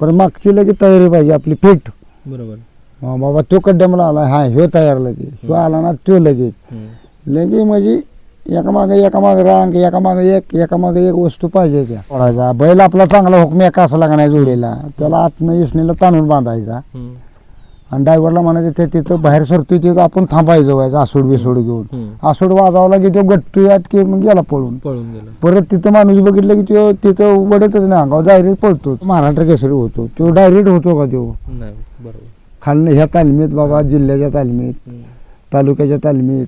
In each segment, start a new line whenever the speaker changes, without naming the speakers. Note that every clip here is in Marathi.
पण मागची लगेच तयारी पाहिजे आपली फिट
बरोबर.
बाबा तो कड्ड्यामला आला हा ह्यो तयार लगेच. ह्यो आला ना तो लगेच. लगे म्हणजे एकामागे एकामागे रांग एकामागे एक एकामागे एक वस्तू पाहिजे त्या. पडायचा बैल आपला चांगला हुकमी एका असला का नाही जोडीला. त्याला आतनं इसणीला ताणून बांधायचा. आणि ड्रायव्हरला म्हणायचं ते तिथं बाहेर सरतोय तिथं आपण थांबायचं व्हायचं आसूड बिसूड घेऊन. आसूड वाजावला की तो गट्टू यात की मग गेला पळून.
पळून गेलं.
परत तिथं माणूस बघितलं की तो तिथं वडतच नाही अंगावर डायरेक्ट पळतो. महाराष्ट्र केसरी होतो. तो डायरेक्ट होतो का तो?
नाही बरोबर.
खालनं ह्या तालमीत बाबा जिल्ह्याच्या तालमीत. तालुक्याच्या तालमीत.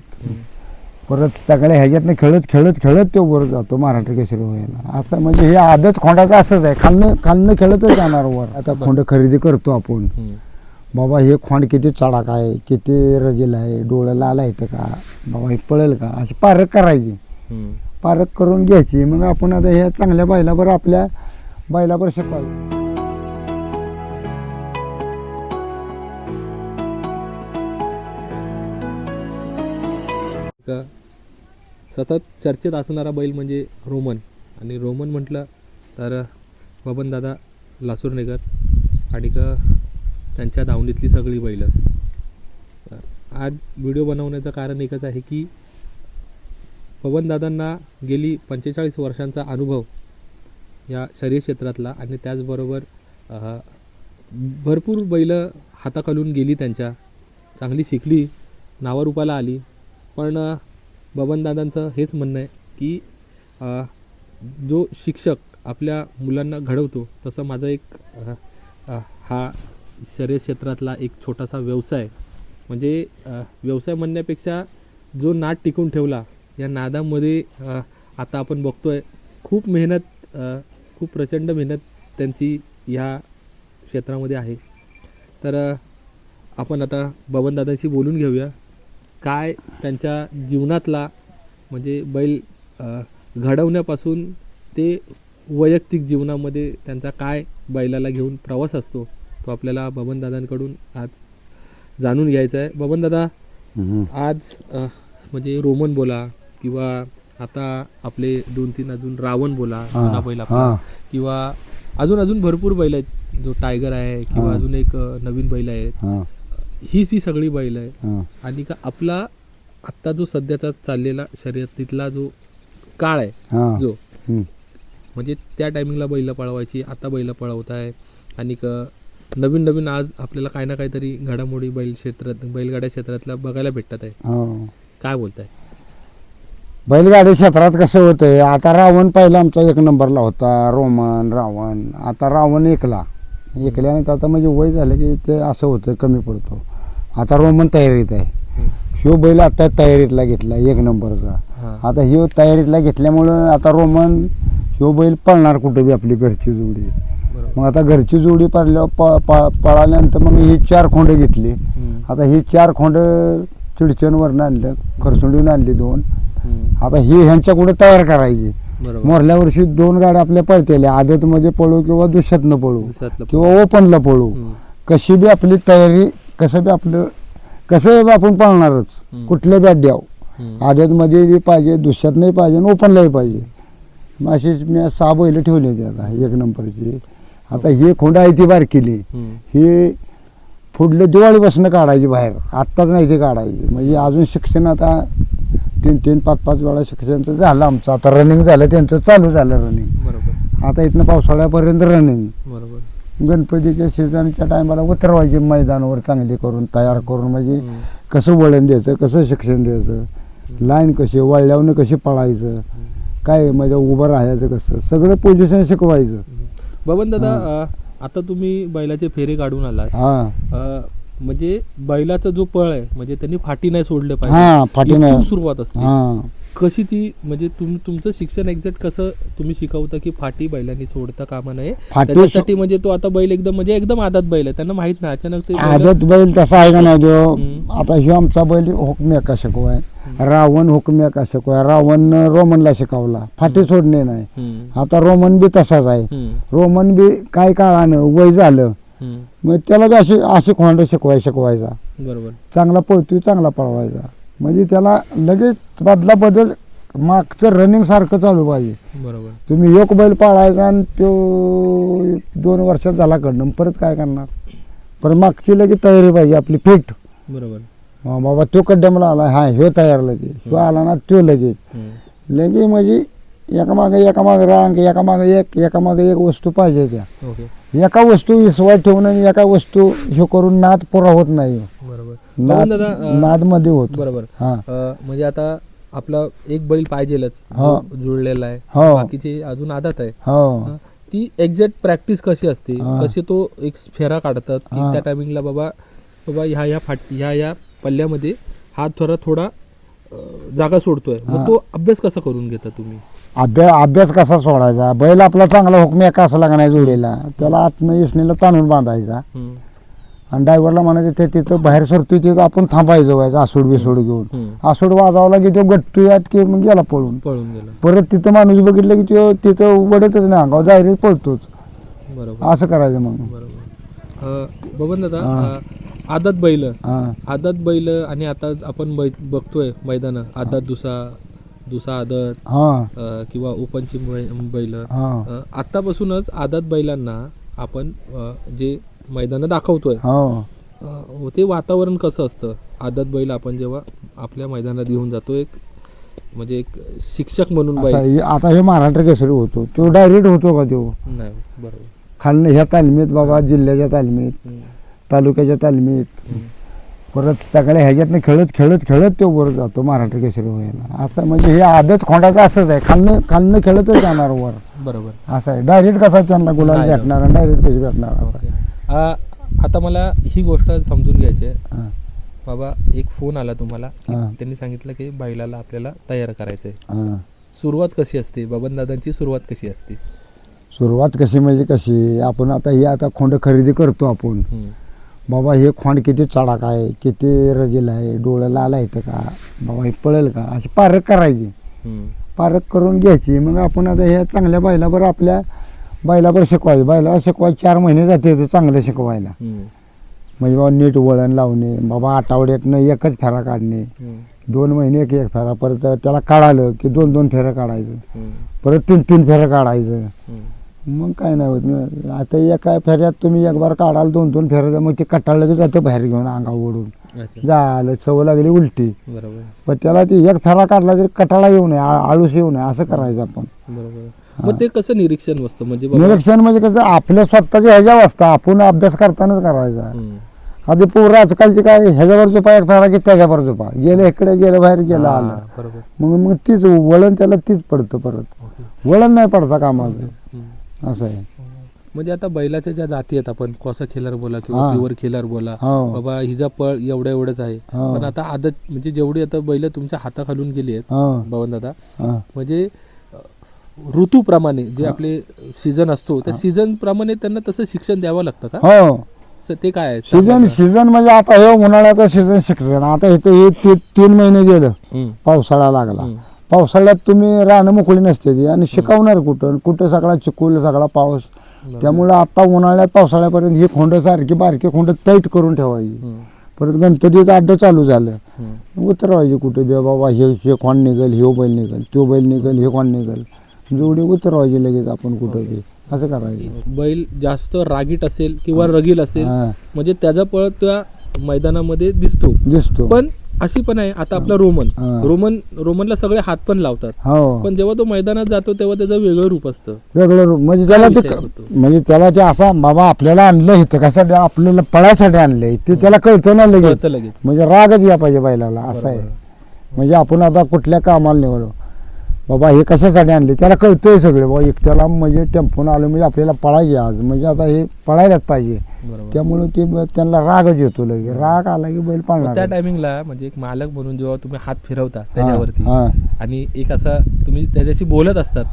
परत सगळ्या ह्याच्यातनं खेळत खेळत खेळत तो वर जातो महाराष्ट्र केसरी व्हायला असं म्हणजे हे आदत खोंडाचं असंच आहे. खालनं खालनं खेळतच जाणार वर. आता खोंड खरेदी करतो आपण.
हम्म.
बाबा हे खोंड किती चडाक आहे किती रगेल आहे डोळं लाल आहेत का? बाबा हे पळेल का? अशी पारख करायची. पारख करून घ्यायची. मग आपण आता ह्या चांगल्या बैलावर आपल्या बैलावर शिकवायचं.
का? सतत चर्चेत असणारा बैल म्हणजे रोमन. आणि रोमन म्हटलं तर बबनदादा लासूरनेकर आणि का त्यांच्या दावणीतली सगळी बैलं. आज व्हिडिओ बनवण्याचं कारण एकच आहे की पवनदादांना गेली पंचेचाळीस वर्षांचा अनुभव या शरीर क्षेत्रातला आणि त्याचबरोबर भरपूर बैलं हाताखालून गेली त्यांच्या. चांगली शिकली नावारूपाला आली. पण बबनदादांचं हेच म्हणणं आहे की जो शिक्षक आपल्या मुलांना घडवतो तसं माझा एक हा शरीर क्षेत्रातला एक छोटासा व्यवसाय. म्हणजे व्यवसाय म्हणण्यापेक्षा जो नाद टिकून ठेवला या नादामध्ये आता आपण बघतो आहे खूप मेहनत खूप प्रचंड मेहनत त्यांची ह्या क्षेत्रामध्ये आहे. तर आपण आता बबनदादांशी बोलून घेऊया. काय त्यांच्या जीवनातला म्हणजे बैल घडवण्यापासून ते वैयक्तिक जीवनामध्ये त्यांचा काय बैलाला घेऊन प्रवास असतो? तो आपल्याला बबनदादांकडून आज जाणून घ्यायचा आहे. बबनदादा आज अ, म्हणजे रोमन बोला किंवा आता आपले दोन तीन अजून रावण बोला जुना बैल आपला. किंवा अजून अजून भरपूर बैल आहेत. जो टायगर आहे किंवा. अजून एक अ, नवीन बैल आहे.
हां.
हीच ही सगळी बैल आहे. आणि का आपला आत्ता जो सध्याचा चाललेला शर्यतीतला जो काळ आहे जो. म्हणजे त्या टायमिंगला बैल पळवायची आता बैल पळवत आहे आणि क नवीन नवीन आज आपल्याला काही ना काहीतरी घडामोडी बैल क्षेत्रात बैलगाड्या क्षेत्रातल्या बघायला भेटत आहे.
हो.
काय बोलताय?
बैलगाडी क्षेत्रात कसं होतंय आता रावण पहिला आमचा एक नंबरला होता रोमन रावण आता रावण एकला. एकल्याने आता म्हणजे वय झालं की ते असं होतं कमी पडतो. आता रोमन तयारीत आहे. ह्यो बैल आता तयारीतला घेतला एक नंबरचा.
हां.
आता ह्यो तयारीतला घेतल्यामुळं आता रोमन ह्यो बैल पळणार कुठं बी आपली घरची जोडी. मग आता घरची जोडी पडल्यावर प प पळाल्यानंतर मग ही चार खोंड घेतली.
हम्म.
आता ही चार खोंड चिडचणवरनं आणलं. खरसुंडीहून आणली दोन.
हम्म.
आता ही ह्यांच्या कुठे तयार करायची?
बरोबर.
मोरल्या वर्षी दोन गाड्या आपल्या पळतेल्या. आदतमध्ये पळू किंवा दुसऱ्यातनं पळू. किंवा ओपनला पळू.
हम्म.
कशी बी आपली तयारी कसं बी आपलं कसं बी आपण पळणारच.
हम्म.
कुठल्या बी अड्ड्याव.
हम्म.
आदतमध्ये बी पाहिजे दुसऱ्यात नाही पाहिजे आणि ओपनलाही पाहिजे. मग अशीच मी सहा बैल ठेवली होती आता एक नंबरची. आता ही खोंड आहे ती बारकिली. ही पुढल्या दिवाळीपासून काढायची बाहेर. आत्ताच नाही ती काढायची. म्हणजे अजून शिक्षण आता तीन तीन पाच पाच वेळा शिक्षण झालं आमचं. आता रनिंग झालं त्यांचं चालू झालं रनिंग
बरोबर.
आता इथनं पावसाळ्यापर्यंत रनिंग
बरोबर.
गणपतीच्या सीझनच्या टायमाला उतरवायची मैदानावर चांगली करून तयार करून म्हणजे. कसं वळण द्यायचं कसं शिक्षण द्यायचं लाईन कशी वळल्यावनं कशी पळायचं काय म्हणजे उभं राहायचं कसं सगळं पोझिशन शिकवायचं.
बबन दादा अ, आता तुम्ही बैलाचे फेरे काढून आलात.
हा.
अ, म्हणजे बैलाचा जो पळ आहे म्हणजे त्यांनी फाटी नाही सोडलं
हा,
पाहिजे.
फाटी
इथून. सुरुवात असते.
हा.
कशी ती म्हणजे तुम तुमचं शिक्षण एक्झॅक्ट कसं तुम्ही शिकवता की फाटी बैलांनी सोडता कामा नये?
फाटी
त्याच्यासाठी म्हणजे तो आता बैल एकदम म्हणजे एकदम आदात बैल आहे त्यांना माहीत नाही. अचानक ते बैल-
आदत बैल तसा आहे का नाही
हम्म.
आता ह्यो आमचा बैल हुकमी का शिकवाय? रावण हुकमी का शिकवाय? रावण रोमनला शिकवला. फाटी सोडणे नाही.
हम्म,
आता रोमन बी तसाच आहे.
हम्म,
रोमन बी काय काळानं वय झालं
हम्म.
मग त्याला बी अशी अशी खोंड शिकवाय शिकवायचा.
बरोबर.
चांगला पळतोय चांगला पळवायचा. म्हणजे त्याला लगेच बदला बदल मागचं रनिंग सारखं चालू पाहिजे.
बरोबर.
तुम्ही एक बैल पाळायचा आणि तो दोन वर्षात झाला कडनं परत काय करणार? परत मागची लगेच तयारी पाहिजे आपली फिट
बरोबर.
बाबा तो कड्ड्यामला आला हा ह्यो तयार लगेच. ह्यो आला ना तो लगेच.
हम्म.
लगे म्हणजे एका मागे एका मागे रांग एका मागे एक एका मागे एक वस्तू पाहिजे त्या.
ओके.
एका वस्तू विश्वास ठेवून आणि एका वस्तू हे करून नाद पुरा होत नाही.
बरोबर.
नाद
दादा अं,
मध्ये होतो.
बरोबर.
हा.
अं, म्हणजे आता आपला एक बैल पाहिजेलच.
हो.
जो जुळलेला आहे.
हो.
बाकीची अजून आदत आहे.
हो.
अं, ती एक्झॅक्ट प्रॅक्टिस कशी असते?
हा.
कशी तो एक फेरा काढतात? की
हा.
त्या टायमिंगला बाबा बाबा ह्या ह्या फाट ह्या ह्या पल्ल्यामध्ये हा थोडा थोडा अं, जागा सोडतोय.
हा.
तो अभ्यास कसा करून घेता तुम्ही?
अभ्यास अभ्यास कसा सोडायचा? बैल आपला चांगला हुकमी एका असला का नाही जोडीला? त्याला आतनं इसणीला ताणून बांधायचा.
हम्म.
आणि ड्रायव्हरला म्हणायचं ते तिथं बाहेर सरतोय तिथं आपण थांबायचं व्हायचं आसूड बिसूड घेऊन. आसूड वाजावला की तो गट्टू यात की मग गेला पळून.
पळून गेला.
परत तिथं माणूस बघितलं की तो तिथं वडतच नाही अंगावर जाहीर पळतोच.
बरोबर.
असं करायचं मग.
बरोबर. बबन दादा आदत बैल.
हा.
आदत बैल आणि आता आपण बै बघतोय मैदान. आदत दुसा दुसा आदत
हा.
अ, किंवा ओपनची बै- बैल.
हा.
आतापासूनच आदत बैलांना आपण अ, जे मैदान दाखवतोय.
हो.
अ, ते वातावरण कसं असतं? आदत बैल आपण जेव्हा आपल्या मैदानात घेऊन जातो एक म्हणजे एक शिक्षक म्हणून
असा
बैल.
हे- आता हे महाराष्ट्र केसरी होतो. तो डायरेक्ट होतो का तो?
नाही बरोबर.
खालनं ह्या तालमीत बाबा जिल्ह्याच्या तालमीत
हम्म,
तालुक्याच्या तालमीत. परत सगळ्या ह्याच्यातनं खेळत खेळत खेळत तो वर जातो महाराष्ट्र केसरी व्हायला असं म्हणजे हे आदत खोंडाचं असंच आहे. खालनं खालनं खेळतच जाणार वर.
बरोबर.
असं आहे. डायरेक्ट कसा त्यांना गुलाल. भेटणार डायरेक्ट कशी भेटणार असं
ओके. अ, आता मला ही गोष्ट समजून घ्यायची आहे.
हा,
बाबा एक फोन आला तुम्हाला. की
हा.
त्यांनी सांगितलं की बैलाला आपल्याला तयार करायचं आहे.
हा.
सुरुवात कशी असते? बबन दादांची सुरुवात कशी असते?
सुरुवात कशी म्हणजे कशी? आपण आता ही आता खोंड खरेदी करतो आपण.
हम्म,
बाबा हे खोंड किती चडाक आहे? किती रगील आहे? डोळ्याला आला येतं का? बाबा हे पळेल का? अशी पारख करायची.
हम्म,
पारख करून घ्यायची. मग आपण आता ह्या चांगल्या बैलावर आपल्या बैलावर शिकवायचं. बैलाला शिकवायला चार महिने जाते ते चांगलं शिकवायला. म्हणजे बाबा नीट वळण लावणे बाबा आठवड्यातनं एकच फेरा काढणे. दोन महिने एक एक फेरा परत त्याला काढालं की दोन दोन फेरं काढायचं. परत तीन तीन फेरं काढायचं. मग काय नाही होत. आता एका फेऱ्यात तुम्ही एक बार काढाल दोन दोन फेऱ्या मग ते कटाळलं की जातं बाहेर घेऊन अंगावर ओढून. झालं सवय लागली उलटी.
बरोबर.
पण त्याला ती एक फेरा काढला तरी कटाळा येऊ नये आळूस येऊ नये असं करायचं आपण.
मग ते कसं निरीक्षण बसतं? म्हणजे बाबा-
निरीक्षण म्हणजे कसं आपल्या स्वतःच्या ह्याच्यावर असतं. आपण अभ्यास करतानाच करायचा.
हम्म.
आधी पोरं आजकालचे काय ह्याच्यावर झोपा एक फेरा की त्याच्यावर झोपा. गेलं इकडे गेलं बाहेर गेलं
हा,
आलं.
बरोबर.
मग मग तीच वळण त्याला तीच पडतं परत. वळण नाही पडता कामाचं.
हम्म.
असं आहे.
म्हणजे आता बैलाच्या ज्या जाती आहेत आपण कॉसा खेलर बोला किंवा
हा.
प्युअर खेलर बोला
हो.
बाबा हिचा पळ एवढं एवढंच आहे.
हो.
पण आता आदत म्हणजे जेवढी आता बैल तुमच्या हाताखालून गेली आहेत
हो.
बावन दादा
हो.
म्हणजे ऋतूप्रमाणे जे आपले सीझन असतो त्या सीझन प्रमाणे त्यांना तसं शिक्षण द्यावं लागतं का?
हो.
स- ते काय आहे?
सीझन सीझन म्हणजे आता हे उन्हाळ्याचं सीझन शिक्षण आता इथं हे ती- तीन महिने गेलं.
हम्म,
पावसाळा लागला.
हम्म,
पावसाळ्यात तुम्ही रानं मोकळी नसते ती आणि शिकवणार कुठं? कुठं सगळा चिकूल सगळा पाऊस. त्यामुळं आता उन्हाळ्यात पावसाळ्यापर्यंत ही खोंड सारखी बारकी खोंड टाईट करून ठेवायची.
हम्म,
परत गणपतीचं अड्डं चालू झालं.
हम्म.
उतरवायची कुठे? बे बाबा हे हे खोंड निघल? हे बैल निघल? तो बैल निघल? हे खोंड निघल? जोडी उतरवायची लगेच आपण कुठं बी असं करायचं.
बैल जास्त रागीट असेल किंवा रगील असेल
हा,
म्हणजे त्याचा पळ त्या मैदानामध्ये दिसतो.
दिसतो.
पण अशी पण आहे आता आपला रोमन.
हा.
रोमन रोमनला सगळे हात पण लावतात.
हो.
पण जेव्हा तो मैदानात जातो तेव्हा त्याचं वेगळं रूप असतं.
वेगळं रूप. म्हणजे त्याला ते
विषय होतो?
म्हणजे त्याला ते असा बाबा आपल्याला आणलं इथं कशासाठी? आपल्याला पळायसाठी आणलंय. ते त्याला कळतं ना लगेच.
कळतं लगेच.
म्हणजे रागच या पाहिजे बैलाला असं आहे. म्हणजे आपण आता कुठल्या कामाला निवडलो. बाबा हे कशासाठी आणले? त्याला कळतंय सगळे बाबा एक त्याला म्हणजे टेम्पोन आलं म्हणजे आपल्याला पळायचे आज. म्हणजे आता हे पळायलाच पाहिजे.
बरोबर.
त्यामुळे ते त्यांना रागच येतो लगे. राग आला की बैल पाळणार
त्या. टायमिंगला म्हणजे एक मालक म्हणून जेव्हा तुम्ही हात फिरवता त्याच्यावरती आणि एक असा तुम्ही त्याच्याशी बोलत असतात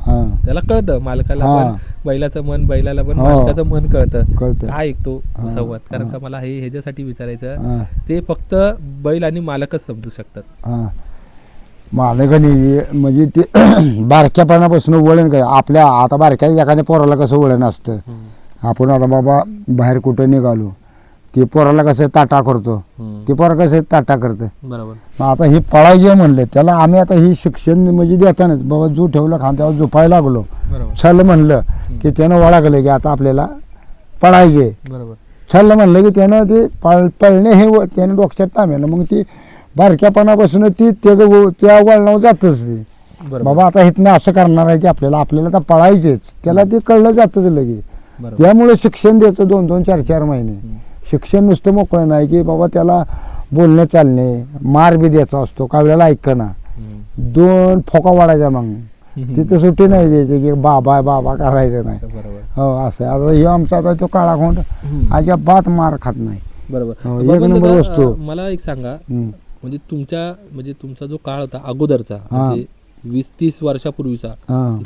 त्याला कळतं मालकाला बैलाचं मन बैलाला पण. मालकाचं मन कळतं.
कळतं.
काय ऐकतो. संवाद? कारण. का मला हे ह्याच्यासाठी विचारायचं ते फक्त बैल आणि मालकच समजू शकतात.
मालकाने म्हणजे ते बारक्यापणापासून वळण काय? आपल्या आता बारक्या एखाद्या पोराला कसं वळण असतं? आपण आता बाबा बाहेर कुठं निघालो ते पोराला कसं ताटा करतो. ते पोरा कसं ताटा करतं?
बरोबर.
मग आता हे पळायचे म्हणलं त्याला आम्ही आता ही शिक्षण म्हणजे देतानाच बाबा जो ठेवला खान त्यावर झोपायला लागलो.
बरोबर.
छल म्हणलं की त्यानं वळागलं की आता आपल्याला पळायचे
बरोबर.
छल्ल म्हणलं की त्यानं ते पळ पळणे हे त्यानं डोक्यात तामेलं मग ती बारक्यापणापासून ती त्याचं व- त्या वळणावर जातच ते. बाबा आता इथनं असं करणार आहे की आपल्याला आपल्याला तर पळायचेच. त्याला ते कळलं जातच लगे
बरोबर.
त्यामुळे शिक्षण द्यायचं दोन दोन चार चार महिने. शिक्षण नुसतं मोकळं नाही की बाबा त्याला बोलणं चालणे मार बी द्यायचा असतो का वेळेला ऐकणं.
हम्म.
दोन फोका वाढायच्या मग. तिथं सुट्टी नाही द्यायची की बाबा बाबा करायचं नाही.
बरोबर.
हो असं आहे. आता हे आमचा आता तो काळा खोंड
हम्म.
अजिबात मार खात नाही.
बरोबर.
हो, एक नंबर वस्तू.
मला एक सांगा.
हम्म.
म्हणजे तुमच्या म्हणजे तुमचा जो काळ होता अगोदरचा. म्हणजे वीस तीस वर्षापूर्वीचा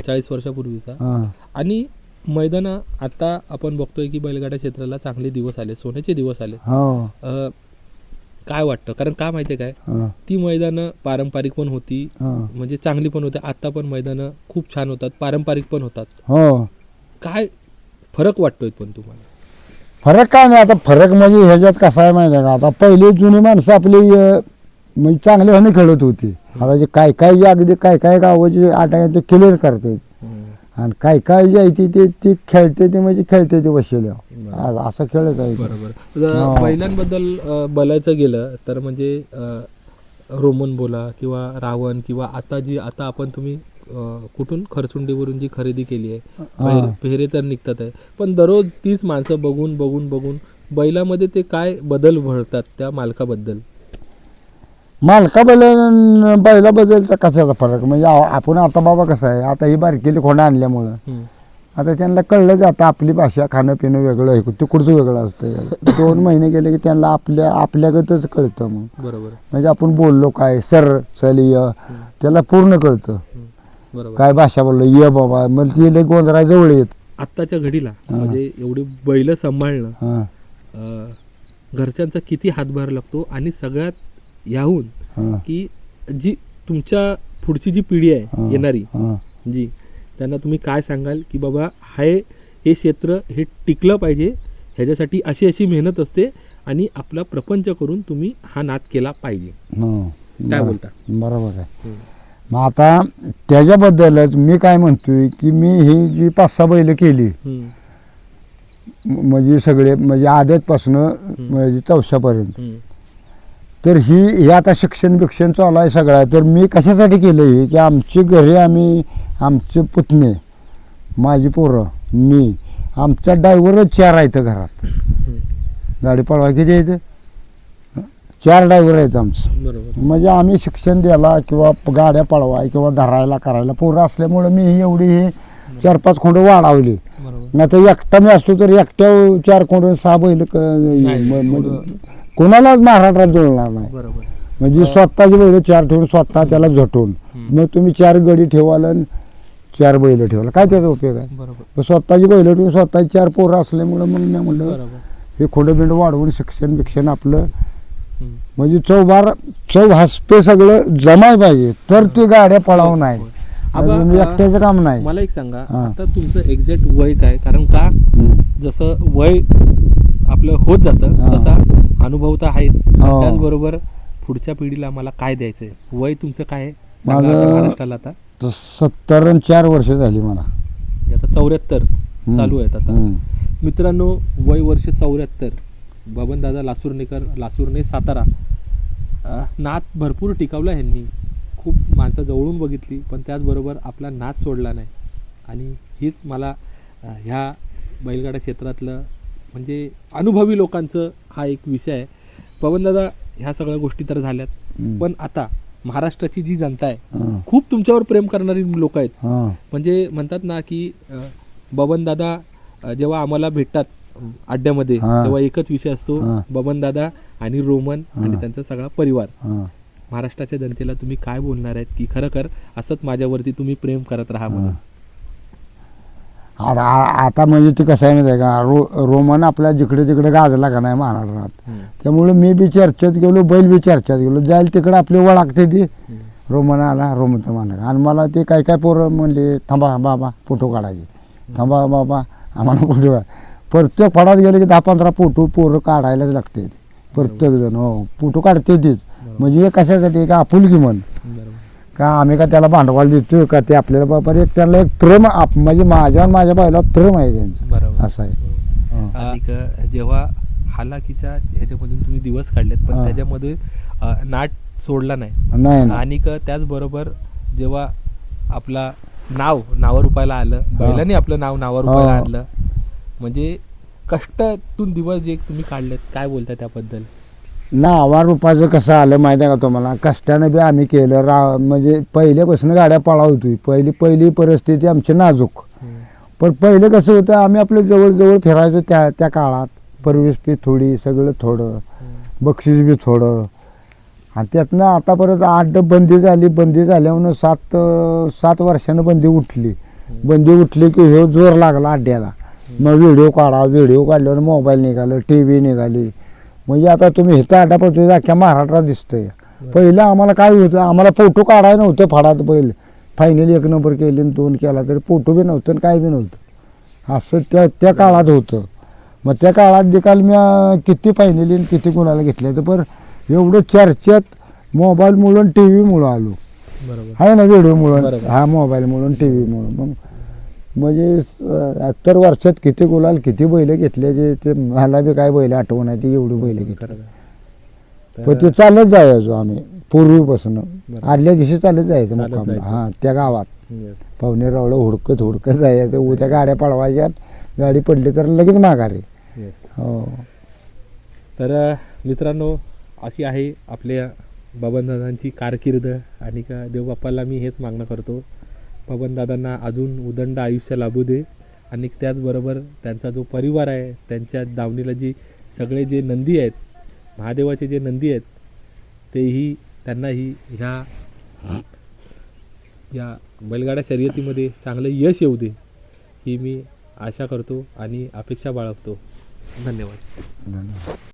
चाळीस वर्षापूर्वीचा. आणि मैदान आता आपण बघतोय की बैलगाडा क्षेत्राला चांगले दिवस आले सोन्याचे दिवस आले.
हो.
काय वाटतं? कारण का माहितीये काय? ती मैदानं पारंपरिक पण होती. म्हणजे चांगली पण होती आता पण मैदानं खूप छान होतात पारंपरिक पण होतात.
हो.
काय फरक वाटतोय पण तुम्हाला?
फरक काय नाही आता फरक म्हणजे ह्याच्यात कसा आहे माहिती आहे का? आता पहिली जुनी माणसं आपली म्हणजे चांगले ह्याने खेळत होती. आता जे काय काय जे अगदी काय काय गावाचे आट आहे ते क्लिअर करते. आणि काय काय जे आहे ती ते ती खेळते ते म्हणजे खेळते ते बसलेल्या असं खेळत आहे.
बरोबर. बैलांबद्दल बोलायचं गेलं तर म्हणजे रोमन बोला किंवा रावण किंवा आता जी आता आपण तुम्ही कुठून खरसुंडीवरून जी खरेदी केली आहे. पेहरे- पेहरे तर निघतात आहे. पण दररोज तीच माणसं बघून बघून बघून बैलामध्ये ते काय बदल घडतात त्या मालकाबद्दल?
मालका बैल बैला बदलचा कशाचा फरक? म्हणजे आ- आपण आता बाबा कसं आहे आता ही बारकेली खोंड आणल्यामुळं. आता त्यांना कळलं जातं आपली भाषा खाणं पिणं वेगळं आहे तिकडचं वेगळं असतं दोन महिने गेले की त्यांना आपल्या आपल्यागतच कळतं मग.
बरोबर.
म्हणजे आपण बोललो काय सर चल य त्याला पूर्ण कळतं.
बरोबर.
काय भाषा बोललो? ये बाबा मग ती लई गोंधळा जवळ येत.
आत्ताच्या घडीला म्हणजे एवढी बैल सांभाळणं
हां.
अं, घरच्यांचा किती हातभार लागतो आणि सगळ्यात याहून
हां.
की जी तुमच्या पुढची जी पिढी आहे. येणारी जी त्यांना तुम्ही काय सांगाल की बाबा हे हे क्षेत्र हे टिकलं पाहिजे ह्याच्यासाठी अशी अशी मेहनत असते आणि आपला प्रपंच करून तुम्ही हा नाद केला पाहिजे. काय बोलता?
बरोबर आहे. मग आता त्याच्याबद्दलच मी काय म्हणतोय की मी ही जी पाच सहा बैल केली म्हणजे सगळे म्हणजे आदतपासून म्हणजे चौशापर्यंत तर ही हे आता शिक्षण बिक्षण चालू आहे सगळं. आहे. तर मी कशासाठी केलं हे? की आमची घरी आम्ही आमचे पुतणे माझी पोरं मी आमच्या ड्रायव्हरच चार आहेत घरात. गाडी पळवा किती आहेत? चार ड्रायव्हर आहेत आमचं. म्हणजे आम्ही शिक्षण द्यायला किंवा गाड्या पळवाय किंवा धरायला करायला पोरं असल्यामुळं मी ही एवढी हे चार पाच खोंड वाढवली. नाही तर एकटा मी असतो तर एकट्या चार खोंड सहा बैल कोणालाच महाराष्ट्रात जुळणार नाही.
बरोबर.
म्हणजे स्वतःची बैल चार ठेवून स्वतः त्याला
हम्म.
मग तुम्ही चार गडी ठेवाल आणि चार बैल ठेवाल. काय त्याचा उपयोग आहे?
बरोबर.
मग स्वतःची बैल ठेवून स्वतःची चार पोरं असल्यामुळं मग मी म्हणलं
बरोबर.
हे खोडबिंड वाढवून शिक्षण बिक्षण आपलं.
हम्म.
म्हणजे चौबार चौ हसपे सगळं जमाय पाहिजे. तर ते गाड्या पळावं नाही.
आबा,
मी एकट्याचं काम नाही.
मला एक सांगा.
हा.
आता तुमचं एक्झॅक्ट वय काय? कारण का
हम्म.
जसं वय आपलं होत जातं
हा.
तसा अनुभव तर आहेच.
हो.
त्याचबरोबर पुढच्या पिढीला मला काय द्यायचंय? वय तुमचं काय आहे? सांगा
माझं-
आता महाराष्ट्राला आता.
तर सत्तर आणि चार वर्ष झाली मला.
म्हणजे आता चौऱ्याहत्तर. चालू आहेत आता.
हम्म.
मित्रांनो वय वर्ष चौऱ्याहत्तर. बबनदादा लासूरनेकर लासूरने सातारा. अं, नाद भरपूर टिकवला ह्यांनी. खूप माणसं जवळून बघितली पण त्याचबरोबर आपला नाद सोडला नाही. आणि हीच मला अं, ह्या बैलगाडा क्षेत्रातलं म्हणजे अनुभवी लोकांचं हा एक विषय आहे पवनदादा ह्या सगळ्या गोष्टी तर झाल्यात. पण आता महाराष्ट्राची जी जनता आहे. खूप तुमच्यावर प्रेम करणारी लोक आहेत. म्हणजे म्हणतात ना की बबन दादा जेव्हा आम्हाला भेटतात अड्ड्यामध्ये. तेव्हा एकच विषय असतो
हा.
बबन दादा आणि रोमन आणि. त्यांचा सगळा परिवार. महाराष्ट्राच्या जनतेला तुम्ही काय बोलणार आहेत की खरं असंच माझ्यावरती तुम्ही प्रेम करत राहा म्हणून
आता आता म्हणजे ते कसं आहे माहिती आहे का? रो रोमन आपल्या जिकडे तिकडे गाजला का नाही महाराष्ट्रात. त्यामुळे मी बी चर्चेत गेलो बैल बी चर्चेत गेलो. जाईल तिकडे आपली ओळखते ती. रोमन आला रोमनचं मालक. आणि मला ते काय काय पोरं म्हणले थांबा बाबा फोटो काढायचे. थांबा बाबा आम्हाला फोटो काढ. प्रत्येक फडात गेले की दहा पंधरा फोटो पोरं काढायलाच लागते प्रत्येक जण हो. फोटो काढते तीच. म्हणजे हे कशासाठी? का आपुलकी म्हण.
बरोबर.
का आम्ही का त्याला भांडवल देतोय का ते आपल्याला बाबा एक त्याला एक प्रेम आप म्हणजे माझ्या आणि माझ्या बाईला प्रेम आहे त्यांचं.
बरोबर.
असं आहे. हं.
जेव्हा हालाकीच्या ह्याच्यामधून तुम्ही दिवस काढलेत पण
हा.
त्याच्यामध्ये अ, नाट सोडला नाही.
नाही ना
आणि क- त्याचबरोबर जेव्हा आपला नाव नावा रुपायला आलं बैलाने आपलं नाव नावा रुपायला
हा.
आणलं म्हणजे कष्टातून दिवस जे तुम्ही काढलेत काय बोलता त्याबद्दल?
नावा रुपाचं कसं आलं माहिती आहे का तुम्हाला? कष्टानं बी आम्ही केलं. रा म्हणजे पहिल्यापासून गाड्या पळावतोय. पहिली पहिली परिस्थिती आमची नाजूक. पण पहिलं कसं होतं आम्ही आपलं जवळजवळ फिरायचो त्या त्या काळात. परवेश बी थोडी सगळं थोडं. बक्षीस बी थोडं. आणि त्यातनं आतापर्यंत आठ बंदी झाली. बंदी झाल्यावर सात सात वर्षानं बंदी उठली. बंदी उठली की हे जोर लागला अड्ड्याला. मग व्हिडिओ काढा. व्हिडिओ काढल्यावर मोबाईल निघालं टी व्ही निघाली. म्हणजे आता तुम्ही अड्डा पडतोय अख्ख्या महाराष्ट्रात दिसतंय. पहिलं आम्हाला काय होतं आम्हाला फोटो काढायला नव्हतं फाडात पहिलं फायनल एक नंबर केले आणि दोन केला तरी फोटो बी नव्हतं आणि काय बी नव्हतं. असं त्या त्या काळात होतं. मग त्या काळात देखील मी किती फायनली आणि किती कोणाला घेतलं तर पण एवढं चर्चेत मोबाईलमुळं आणि टी व्हीमुळं आलो. आहे ना व्हिडिओमुळं. हा मोबाईलमुळं टी व्हीमुळं मग म्हणजे सत्तर वर्षात किती गुलाल किती बैल घेतले ते ते मला बी काय बैल आठवण आहे ती एवढी बैल घेतली
आहे.
पण ते चालत जायचो आम्ही पूर्वीपासून. आदल्या दिवशी चालत जायचं
जायचं.
हा त्या गावात. पाहुणे रावळं हुडकत हुडकत जायचं उद्या गाड्या पळवायच्या गाडी पडली तर लगेच माघारी. हो
तर मित्रांनो अशी आहे आपल्या बबनदादांची कारकीर्द आणि का देवबाप्पाला मी हेच मागणं करतो पवनदादांना अजून उदंड आयुष्य लाभू दे. आणि त्याचबरोबर त्यांचा जो परिवार आहे त्यांच्या दावणीला जी सगळे जे नंदी आहेत महादेवाचे जे नंदी आहेत तेही त्यांनाही ह्या या बैलगाड्या शर्यतीमध्ये चांगलं यश येऊ दे ही मी आशा करतो आणि अपेक्षा बाळगतो. धन्यवाद.
धन्यवाद.